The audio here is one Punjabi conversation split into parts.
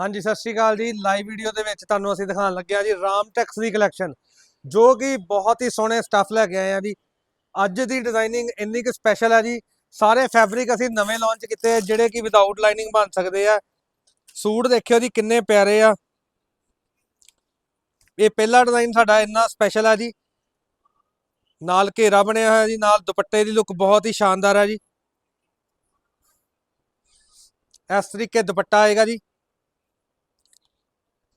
ਹਾਂਜੀ, ਸਤਿ ਸ਼੍ਰੀ ਅਕਾਲ ਜੀ। ਲਾਈਵ ਵੀਡੀਓ ਦੇ ਵਿੱਚ ਤੁਹਾਨੂੰ ਅਸੀਂ ਦਿਖਾਉਣ ਲੱਗੇ ਆ ਜੀ ਰਾਮ ਟੈਕਸ ਦੀ ਕਲੈਕਸ਼ਨ ਜੋ ਕਿ ਬਹੁਤ ਹੀ ਸੋਹਣੇ ਸਟੱਫ ਲੈ ਕੇ ਆਏ ਆ ਜੀ। ਅੱਜ ਦੀ ਡਿਜ਼ਾਈਨਿੰਗ ਇੰਨੀ ਕਿ ਸਪੈਸ਼ਲ ਹੈ ਜੀ। ਸਾਰੇ ਫੈਬਰਿਕ ਅਸੀਂ ਨਵੇਂ ਲਾਂਚ ਕੀਤੇ ਆ, ਜਿਹੜੇ ਕਿ ਵਿਦਆਊਟ ਲਾਈਨਿੰਗ ਬਣ ਸਕਦੇ ਆ। ਸੂਟ ਦੇਖਿਓ ਜੀ, ਕਿੰਨੇ ਪਿਆਰੇ ਆ। ਇਹ ਪਹਿਲਾ ਡਿਜ਼ਾਈਨ ਸਾਡਾ ਇੰਨਾ ਸਪੈਸ਼ਲ ਆ ਜੀ। ਨਾਲ ਘੇਰਾ ਬਣਿਆ ਹੋਇਆ ਜੀ, ਨਾਲ ਦੁਪੱਟੇ ਦੀ ਲੁੱਕ ਬਹੁਤ ਹੀ ਸ਼ਾਨਦਾਰ ਹੈ ਜੀ। ਇਸ ਤਰੀਕੇ ਦੁਪੱਟਾ ਆਏਗਾ ਜੀ।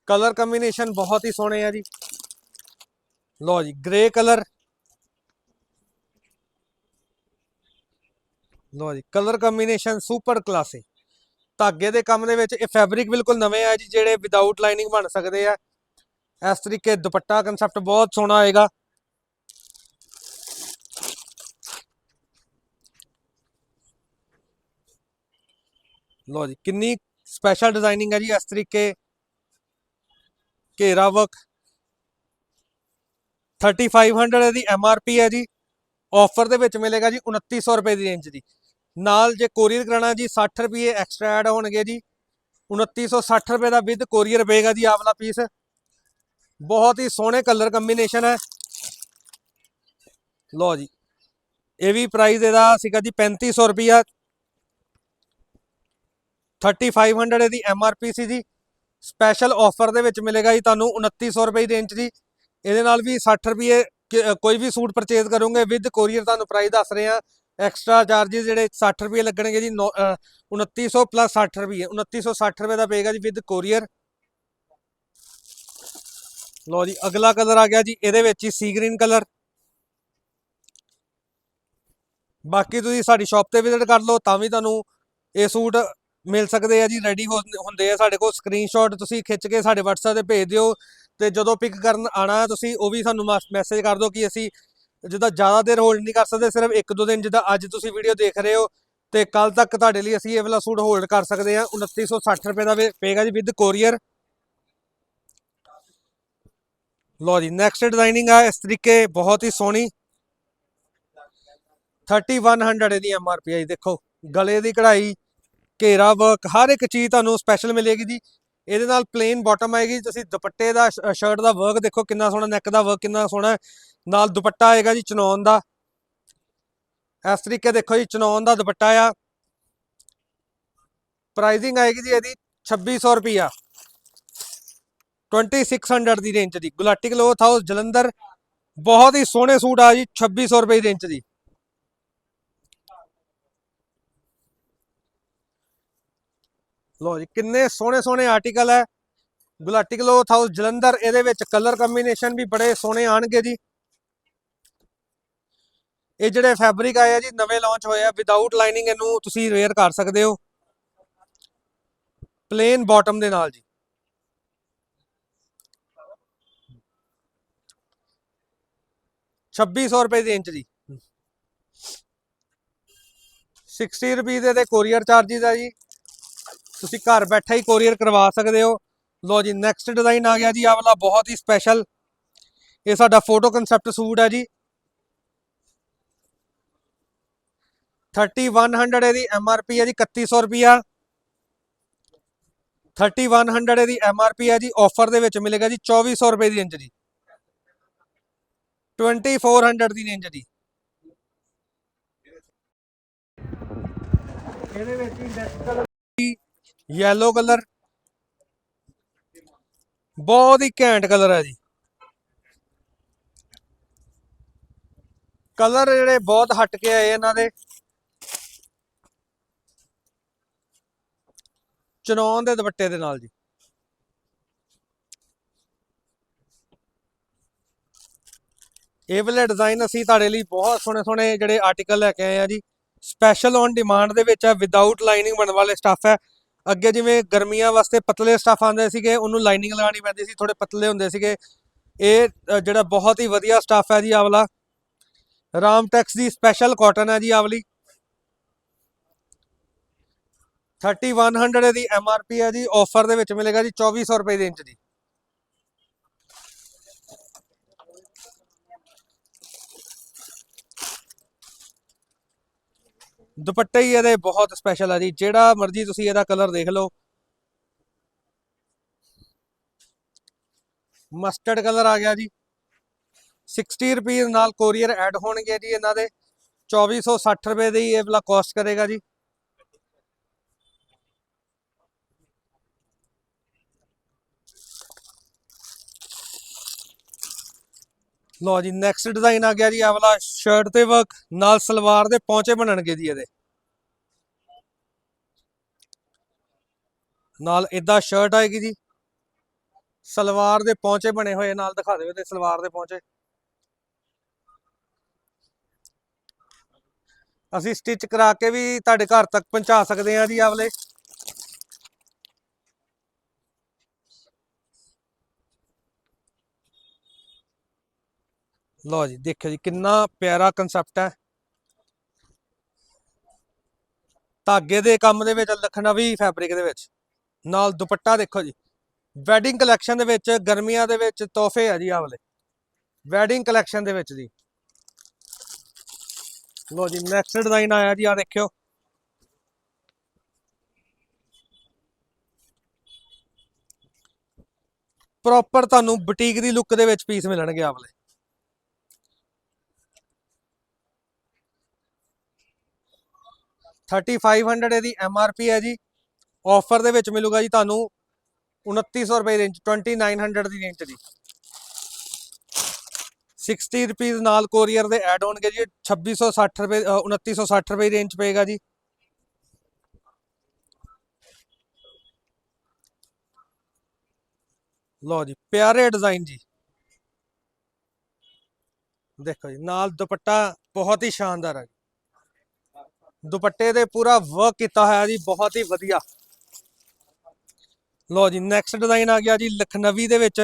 ਕਲਰ ਕੰਬੀਨੇਸ਼ਨ ਬਹੁਤ ਹੀ ਸੋਹਣੇ ਆ ਜੀ। ਲੋ ਜੀ ਗ੍ਰੇ ਕਲਰ। ਲੋ ਜੀ, ਕਲਰ ਕੰਬੀਨੇਸ਼ਨ ਸੁਪਰ ਕਲਾਸੇ। ਧਾਗੇ ਦੇ ਕੰਮ ਦੇ ਵਿੱਚ ਇਹ ਫੈਬਰਿਕ ਬਿਲਕੁਲ ਨਵੇਂ ਆ ਜੀ, ਜਿਹੜੇ ਵਿਦਆਊਟ ਲਾਈਨਿੰਗ ਬਣ ਸਕਦੇ ਆ। ਇਸ ਤਰੀਕੇ ਦੁਪੱਟਾ ਕਨਸੈਪਟ ਬਹੁਤ ਸੋਹਣਾ ਆਏਗਾ ਲੋ ਜੀ, ਕਿੰਨੀ ਸਪੈਸ਼ਲ ਡਿਜ਼ਾਈਨਿੰਗ ਹੈ ਜੀ ਇਸ ਤਰੀਕੇ ਘੇਰਾ ਵਰਕ 3500 ਦੀ ਪੀ ਹੈ ਜੀ। ਆਫਰ ਦੇ ਵਿੱਚ ਮਿਲੇਗਾ ਜੀ 2900 ਰੁਪਏ ਦੀ ਰੇਂਜ ਦੀ। ਨਾਲ ਜੇ ਕੋਰੀਅਰ ਕਰਾਣਾ ਜੀ 60 ਰੁਪਏ ਐਕਸਟਰਾ ਐਡ ਹੋਣਗੇ ਜੀ। 2960 ਰੁਪਏ ਦਾ ਵਿਦ ਕੋਰੀਅਰ ਪਏਗਾ ਜੀ ਆਹ ਪੀਸ ਬਹੁਤ ਹੀ ਸੋਹਣੇ ਕਲਰ ਕੰਬੀਨੇਸ਼ਨ ਹੈ। ਲਓ ਜੀ। ਇਹ ਵੀ ਪ੍ਰਾਈਸ ਇਹਦਾ ਸੀਗਾ ਜੀ 3500 ਰੁਪਿਆ 3500 ਇਹਦੀ ਪੀ ਸੀ ਜੀ। ਸਪੈਸ਼ਲ ਆਫਰ ਦੇ ਵਿੱਚ ਮਿਲੇਗਾ ਜੀ ਤੁਹਾਨੂੰ 2900 ਰੁਪਏ ਦੀ ਰੇਂਜ ਦੀ ਇਹਦੇ ਨਾਲ ਵੀ 60 ਰੁਪਏ ਕੋਈ ਵੀ ਸੂਟ ਪਰਚੇਜ਼ ਕਰੋਗੇ ਵਿਦ ਕੋਰੀਅਰ ਤੁਹਾਨੂੰ ਪ੍ਰਾਈਸ ਦੱਸ ਰਹੇ ਆ ਐਕਸਟਰਾ ਚਾਰजेस ਜਿਹੜੇ 60 ਰੁਪਏ ਲੱਗਣਗੇ ਜੀ ਨੌ- ਅ, 2900 ਪਲੱਸ 60 ਰੁਪਏ। 2960 ਰੁਪਏ ਦਾ ਪਏਗਾ ਜੀ ਵਿਦ ਕੋਰੀਅਰ ਲੋ ਜੀ ਅਗਲਾ ਕਲਰ ਆ ਗਿਆ ਜੀ ਇਹਦੇ ਵਿੱਚ ਹੀ ਸੀ ਗ੍ਰੀਨ ਕਲਰ ਬਾਕੀ ਤੁਸੀਂ ਸਾਡੀ ਸ਼ਾਪ ਤੇ ਵਿਜ਼ਿਟ ਕਰ ਲਓ ਤਾਂ ਵੀ ਤੁਹਾਨੂੰ ਇਹ ਸੂਟ ਮਿਲ ਸਕਦੇ ਆ ਜੀ ਰੈਡੀ ਹੁੰਦੇ ਆ ਸਾਡੇ ਕੋਲ। ਸਕਰੀਨਸ਼ਾਟ ਤੁਸੀਂ ਖਿੱਚ ਕੇ ਸਾਡੇ WhatsApp ਤੇ ਭੇਜ ਦਿਓ ਤੇ ਜਦੋਂ ਪਿਕ ਕਰਨ ਆਣਾ ਤੁਸੀਂ, ਉਹ ਵੀ ਸਾਨੂੰ ਮੈਸੇਜ ਕਰ ਦਿਓ ਕਿ ਅਸੀਂ ਜਿੱਦਾਂ ਜ਼ਿਆਦਾ ਦੇਰ ਹੋਲਡ ਨਹੀਂ ਕਰ ਸਕਦੇ, ਸਿਰਫ ਇੱਕ ਦੋ ਦਿਨ ਜਿੱਦਾਂ ਅੱਜ ਤੁਸੀਂ ਵੀਡੀਓ ਦੇਖ ਰਹੇ ਹੋ ਤੇ ਕੱਲ ਤੱਕ ਤੁਹਾਡੇ ਲਈ ਅਸੀਂ ਇਹ ਵਾਲਾ ਸੂਟ ਹੋਲਡ ਕਰ ਸਕਦੇ ਹਾਂ। 2960 ਰੁਪਏ ਦਾ ਵੇ- ਪਏਗਾ ਜੀ ਵਿਦ ਕੋਰੀਅਰ ਲੋ ਜੀ ਨੈਕਸਟ ਡਿਜ਼ਾਈਨਿੰਗ ਆ, ਇਸ ਤਰੀਕੇ ਬਹੁਤ ਹੀ ਸੋਹਣੀ। 3100 ਦੀ ਐਮਆਰਪੀ ਆ ਜੀ, ਦੇਖੋ, ਗਲੇ ਦੀ ਕਢਾਈ ਘੇਰਾ ਵਰਕ ਹਰ ਇੱਕ ਚੀਜ਼ ਤੁਹਾਨੂੰ ਸਪੈਸ਼ਲ ਮਿਲੇਗੀ ਜੀ। ਇਹਦੇ ਨਾਲ ਪਲੇਨ ਬਾਟਮ ਆਏਗੀ। ਤੁਸੀਂ ਦੁਪੱਟੇ ਦਾ ਸ਼ਰਟ ਦਾ ਵਰਕ ਦੇਖੋ, ਕਿੰਨਾ ਸੋਹਣਾ ਨੈਕ ਦਾ ਵਰਕ ਕਿੰਨਾ ਸੋਹਣਾ ਨਾਲ ਦੁਪੱਟਾ ਆਏਗਾ ਜੀ ਚਨੌਨ ਦਾ। ਇਸ ਤਰੀਕੇ ਦੇਖੋ ਜੀ ਚਨੌਨ ਦਾ ਦੁਪੱਟਾ ਆ। ਪ੍ਰਾਈਸਿੰਗ ਆਏਗੀ ਜੀ ਇਹਦੀ 2600 ਰੁਪਿਆ 2600 ਦੀ ਰੇਂਜ ਦੀ। Gulati cloth house Jalandhar. ਬਹੁਤ ਹੀ ਸੋਹਣੇ ਸੂਟ ਆ ਜੀ 2600 ਰੁਪਏ ਦੀ ਰੇਂਜ ਦੀ। ਲੋ ਜੀ, ਕਿੰਨੇ ਸੋਹਣੇ ਸੋਹਣੇ ਆਰਟੀਕਲ ਹੈ। ਗੁਲਾਟੀ ਕਲੋਥ ਹਾਊਸ ਜਲੰਧਰ, ਇਹਦੇ ਵਿੱਚ ਕਲਰ ਕੰਬੀਨੇਸ਼ਨ ਵੀ ਬੜੇ ਸੋਹਣੇ ਆਣਗੇ ਜੀ। ਇਹ ਜਿਹੜੇ ਫੈਬਰਿਕ ਆਏ ਜੀ, ਨਵੇਂ ਲਾਂਚ ਹੋਏ ਵਿਦਆਊਟ ਲਾਈਨਿੰਗ ਇਹਨੂੰ ਤੁਸੀਂ ਵੇਅਰ ਕਰ ਸਕਦੇ ਹੋ। ਪਲੇਨ ਬਾਟਮ ਦੇ ਨਾਲ ਜੀ। ਛੱਬੀ ਸੌ ਰੁਪਏ ਦੀ ਇੰਚ ਦੀ 60 ਰੁਪਏ ਦੇ ਤੇ ਕੋਰੀਅਰ ਚਾਰजेस ਆ ਜੀ। ਤੁਸੀਂ ਘਰ ਬੈਠੇ ਹੀ ਕੋਰੀਅਰ ਕਰਵਾ ਸਕਦੇ ਹੋ। ਲੋ ਜੀ ਨੈਕਸਟ ਡਿਜ਼ਾਈਨ ਆ ਗਿਆ ਜੀ, ਆਹ ਵਾਲਾ ਬਹੁਤ ਹੀ ਸਪੈਸ਼ਲ ਇਹ ਸਾਡਾ ਫੋਟੋ ਕਨਸੈਪਟ ਸੂਟ ਹੈ ਜੀ। 3100 ਇਹਦੀ ਐੱਮ ਆਰ ਪੀ ਹੈ ਜੀ 3100 ਰੁਪਿਆ 3100 ਇਹਦੀ ਐੱਮ ਆਰ ਪੀ ਹੈ ਜੀ ਆਫਰ ਦੇ ਵਿੱਚ ਮਿਲੇਗਾ ਜੀ 2400 ਰੁਪਏ ਦੀ ਰੇਂਜ ਦੀ 2400 ਦੀ ਰੇਂਜ ਜੀ। ਇਹਦੇ ਵਿੱਚ ਹੀ ਨੈਕਸਟ ਕਲਰ ਯੈਲੋ ਕਲਰ ਬਹੁਤ ਹੀ ਘੈਂਟ ਕਲਰ ਹੈ ਜੀ। ਕਲਰ ਜਿਹੜੇ ਬਹੁਤ ਹਟ ਕੇ ਆਏ ਇਹਨਾਂ ਦੇ। ਚਨੌਨ ਦੇ ਦੁਪੱਟੇ ਦੇ ਨਾਲ ਜੀ। ਇਹ ਵਾਲੇ ਡਿਜ਼ਾਈਨ ਅਸੀਂ ਤੁਹਾਡੇ ਲਈ ਬਹੁਤ ਸੋਹਣੇ ਸੋਹਣੇ ਜਿਹੜੇ ਆਰਟੀਕਲ ਲੈ ਕੇ ਆਏ ਆ ਜੀ। ਸਪੈਸ਼ਲ ਔਨ ਡਿਮਾਂਡ ਦੇ ਵਿੱਚ ਹੈ ਵਿਦਆਊਟ ਲਾਈਨਿੰਗ ਬਣਨ ਵਾਲੇ ਸਟੱਫ ਹੈ ਅੱਗੇ ਜਿਵੇਂ ਗਰਮੀਆਂ ਵਾਸਤੇ ਪਤਲੇ ਸਟੱਫ ਆਉਂਦੇ ਸੀਗੇ, ਉਹਨੂੰ ਲਾਈਨਿੰਗ ਲਗਾਉਣੀ ਪੈਂਦੀ ਸੀ ਥੋੜੇ ਪਤਲੇ ਹੁੰਦੇ ਸੀਗੇ। ਇਹ ਜਿਹੜਾ ਬਹੁਤ ਹੀ ਵਧੀਆ ਸਟੱਫ ਹੈ ਜੀ ਆਹ ਵਾਲਾ। ਰਾਮਟੈਕਸ ਦੀ ਸਪੈਸ਼ਲ ਕਾਟਨ ਹੈ ਜੀ ਆਹ ਵਾਲੀ। 3100 ਦੀ MRP ਹੈ ਜੀ ਆਫਰ ਦੇ ਵਿੱਚ ਮਿਲੇਗਾ ਜੀ 2400 ਰੁਪਏ ਦੀ ਇੰਚ ਦੀ। ਦੁਪੱਟੇ ਹੀ ਇਹਦੇ ਬਹੁਤ ਸਪੈਸ਼ਲ ਆ ਜੀ। ਜਿਹੜਾ ਮਰਜ਼ੀ ਤੁਸੀਂ ਇਹਦਾ ਕਲਰ ਦੇਖ ਲਓ। ਮਸਟਰਡ ਕਲਰ ਆ ਗਿਆ ਜੀ। 60 ਰੁਪਏ ਨਾਲ ਕੋਰੀਅਰ ਐਡ ਹੋਣਗੇ ਜੀ ਇਹਨਾਂ ਦੇ। 2460 ਰੁਪਏ ਦੀ ਇਹ ਵਾਲਾ ਕੋਸਟ ਕਰੇਗਾ ਜੀ। ਲੋ ਜੀ ਨੈਕਸਟ ਡਿਜ਼ਾਈਨ ਆ ਗਿਆ ਜੀ ਇਹ ਸ਼ਰਟ ਤੇ ਵਰਕ ਨਾਲ ਸਲਵਾਰ ਦੇ ਪੌਂਚੇ ਬਣਨਗੇ ਜੀ ਇਹਦੇ। ਨਾਲ ਇਦਾਂ ਸ਼ਰਟ ਆਏਗੀ ਜੀ। ਸਲਵਾਰ ਦੇ ਪੌਂਚੇ ਬਣੇ ਹੋਏ ਨਾਲ ਦਿਖਾ ਦਿਓ ਤੇ ਸਲਵਾਰ ਦੇ ਪੌਂਚੇ। ਅਸੀਂ ਸਟਿਚ ਕਰਾ ਕੇ ਵੀ ਤੁਹਾਡੇ ਘਰ ਤੱਕ ਪਹੁੰਚਾ ਸਕਦੇ ਹਾਂ ਜੀ ਆਵਲੇ ਲਓ ਜੀ, ਦੇਖਿਓ ਜੀ, ਕਿੰਨਾ ਪਿਆਰਾ ਕਨਸੈਪਟ ਹੈ। ਧਾਗੇ ਦੇ ਕੰਮ ਦੇ ਵਿੱਚ, ਲਖਨਵੀ ਫੈਬਰਿਕ ਦੇ ਵਿੱਚ। ਨਾਲ ਦੁਪੱਟਾ ਦੇਖੋ ਜੀ ਵੈਡਿੰਗ ਕਲੈਕਸ਼ਨ ਦੇ ਵਿੱਚ, ਗਰਮੀਆਂ ਦੇ ਵਿੱਚ ਤੋਹਫੇ ਆ ਜੀ ਆ ਵਾਲੇ। ਵੈਡਿੰਗ ਕਲੈਕਸ਼ਨ ਦੇ ਵਿੱਚ ਜੀ। ਲੋ ਜੀ ਨੈਕਸਟ ਡਿਜ਼ਾਈਨ ਆਇਆ ਜੀ ਆ ਦੇਖਿਓ। ਪ੍ਰੋਪਰ ਤੁਹਾਨੂੰ ਬੁਟੀਕ ਦੀ ਲੁੱਕ ਦੇ ਵਿੱਚ ਪੀਸ ਮਿਲਣਗੇ ਆਹ ਵਾਲੇ। ਥਰਟੀ ਫਾਈਵ ਹੰਡਰਡ ਇਹਦੀ ਐਮ ਆਰ ਪੀ ਹੈ ਜੀ। ਆਫਰ ਦੇ ਵਿੱਚ ਮਿਲੂਗਾ ਜੀ ਤੁਹਾਨੂੰ 2900 ਰੁਪਏ ਰੇਂਜ 2900 ਦੀ ਰੇਂਜ ਜੀ। 60 ਰੁਪਏ ਨਾਲ ਕੋਰੀਅਰ ਦੇ ਐਡ ਹੋਣਗੇ ਜੀ 2660 ਰੁਪਏ ਅ, 2960 ਰੁਪਏ ਦੀ ਰੇਂਜ ਪਏਗਾ ਜੀ। ਲਓ ਜੀ ਪਿਆਰੇ ਡਿਜ਼ਾਈਨ ਜੀ। ਦੇਖੋ ਜੀ ਨਾਲ ਦੁਪੱਟਾ ਬਹੁਤ ਹੀ ਸ਼ਾਨਦਾਰ ਹੈ। ਦੁਪੱਟੇ ਦੇ ਪੂਰਾ ਵਰਕ ਕੀਤਾ ਹੋਇਆ ਜੀ, ਬਹੁਤ ਹੀ ਵਧੀਆ। ਲਓ ਜੀ ਨੈਕਸਟ ਡਿਜ਼ਾਈਨ ਆ ਗਿਆ ਜੀ, ਲਖਨਵੀ ਦੇ ਵਿੱਚ।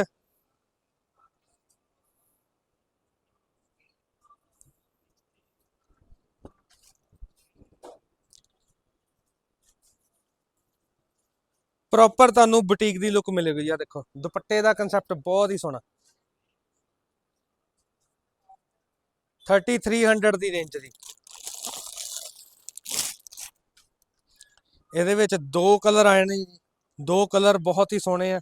ਪ੍ਰੋਪਰ ਤੁਹਾਨੂੰ ਬੁਟੀਕ ਦੀ ਲੁੱਕ ਮਿਲੇਗੀ ਆ ਦੇਖੋ, ਦੁਪੱਟੇ ਦਾ ਕਨਸੈਪਟ ਬਹੁਤ ਹੀ ਸੋਹਣਾ। 3300 ਦੀ ਰੇਂਜ ਦੀ ਇਹਦੇ ਵਿੱਚ ਦੋ ਕਲਰ ਆਏ ਨੇ ਜੀ। ਦੋ ਕਲਰ ਬਹੁਤ ਹੀ ਸੋਹਣੇ ਆ।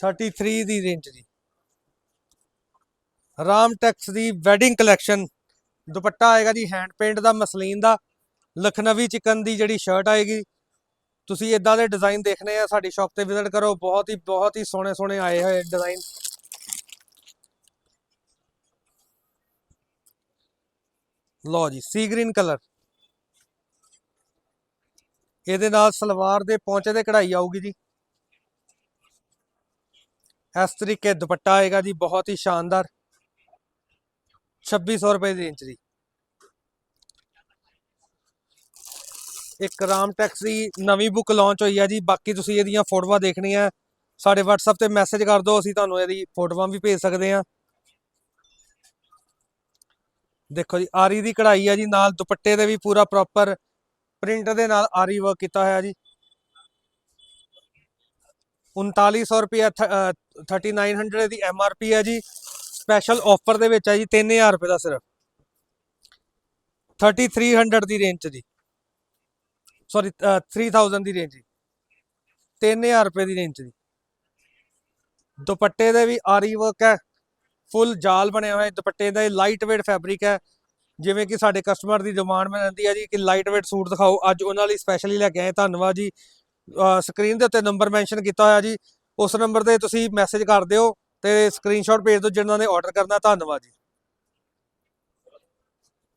33 ਦੀ ਰੇਂਜ ਦੀ ਰਾਮ ਟੈਕਸ ਦੀ ਵੈਡਿੰਗ ਕਲੈਕਸ਼ਨ ਦੁਪੱਟਾ ਆਏਗਾ ਜੀ ਹੈਂਡ ਪੇਂਟ ਦਾ, ਮਸਲੀਨ ਦਾ। ਲਖਨਵੀ ਚਿਕਨ ਦੀ ਜਿਹੜੀ ਸ਼ਰਟ ਆਏਗੀ। ਤੁਸੀਂ ਇਦਾਂ ਦੇ ਡਿਜ਼ਾਈਨ ਦੇਖਣੇ ਆ, ਸਾਡੀ ਸ਼ਾਪ ਤੇ ਵਿਜ਼ਿਟ ਕਰੋ। ਬਹੁਤ ਹੀ ਬਹੁਤ ਹੀ ਸੋਹਣੇ ਸੋਹਣੇ ਆਏ ਹੋਏ ਡਿਜ਼ਾਈਨ ਲਓ ਜੀ ਸੀ ਗ੍ਰੀਨ ਕਲਰ ਇਹਦੇ ਨਾਲ ਸਲਵਾਰ ਦੇ ਪੌਂਚੇ ਤੇ ਕਢਾਈ ਆਊਗੀ ਜੀ। ਇਸ ਤਰੀਕੇ ਦੁਪੱਟਾ ਆਏਗਾ ਜੀ, ਬਹੁਤ ਹੀ ਸ਼ਾਨਦਾਰ। 2600 ਰੁਪਏ ਦੀ ਰੇਂਜ ਦੀ ਇੱਕ ਰਾਮ ਟੈਕਸ ਦੀ ਨਵੀਂ ਬੁੱਕ ਲਾਂਚ ਹੋਈ ਹੈ ਜੀ। ਬਾਕੀ ਤੁਸੀਂ ਇਹਦੀਆਂ ਫੋਟੋਆਂ ਦੇਖਣੀਆਂ। ਸਾਡੇ WhatsApp ਤੇ ਮੈਸੇਜ ਕਰ ਦਿਓ, ਅਸੀਂ ਤੁਹਾਨੂੰ ਇਹਦੀ ਫੋਟੋਆਂ ਵੀ ਭੇਜ ਸਕਦੇ ਹਾਂ। ਦੇਖੋ ਜੀ, ਆਰੀ ਦੀ ਕਢਾਈ ਹੈ ਜੀ, ਨਾਲ ਦੁਪੱਟੇ ਦੇ ਵੀ ਪੂਰਾ ਪ੍ਰੋਪਰ ਪ੍ਰਿੰਟ ਦੇ ਨਾਲ ਆਰੀ ਵਰਕ ਕੀਤਾ ਹੋਇਆ ਜੀ। 3900 ਰੁਪਏ 3900 ਦੀ ਐਮ ਆਰ ਪੀ ਹੈ ਜੀ। ਸਪੈਸ਼ਲ ਆਫਰ ਦੇ ਵਿੱਚ ਹੈ ਜੀ 3000 ਰੁਪਏ ਦਾ ਸਿਰਫ। 3300 ਦੀ ਰੇਂਜ ਚ ਜੀ। ਸੌਰੀ 3000 ਦੀ ਰੇਂਜ ਜੀ। 3000 ਰੁਪਏ ਦੀ ਰੇਂਜ ਜੀ। ਦੁਪੱਟੇ ਦੇ ਵੀ ਆਰੀ ਵਰਕ ਹੈ। ਫੁੱਲ ਜਾਲ ਬਣਿਆ ਹੋਇਆ ਦੁਪੱਟੇ ਦਾ ਲਾਈਟ weight ਫੈਬਰਿਕ ਹੈ। ਜਿਵੇਂ ਕਿ ਸਾਡੇ ਕਸਟਮਰ ਦੀ ਡਿਮਾਂਡ ਮੈਂ ਰਹਿੰਦੀ ਹੈ ਜੀ, ਕਿ ਲਾਈਟ weight ਸੂਟ ਦਿਖਾਓ। ਅੱਜ ਉਹਨਾਂ ਲਈ ਸਪੈਸ਼ਲੀ ਲੈ ਕੇ ਆਏ, ਧੰਨਵਾਦ ਜੀ। ਸਕਰੀਨ ਦੇ ਉੱਤੇ ਨੰਬਰ ਮੈਂਸ਼ਨ ਕੀਤਾ ਹੋਇਆ ਜੀ। ਉਸ ਨੰਬਰ ਤੇ ਤੁਸੀਂ ਮੈਸੇਜ ਕਰ ਦਿਓ ਤੇ ਸਕਰੀਨਸ਼ਾਟ ਭੇਜ ਦਿਓ ਜਿਨ੍ਹਾਂ ਨੇ ਆਰਡਰ ਕਰਨਾ। ਧੰਨਵਾਦ ਜੀ।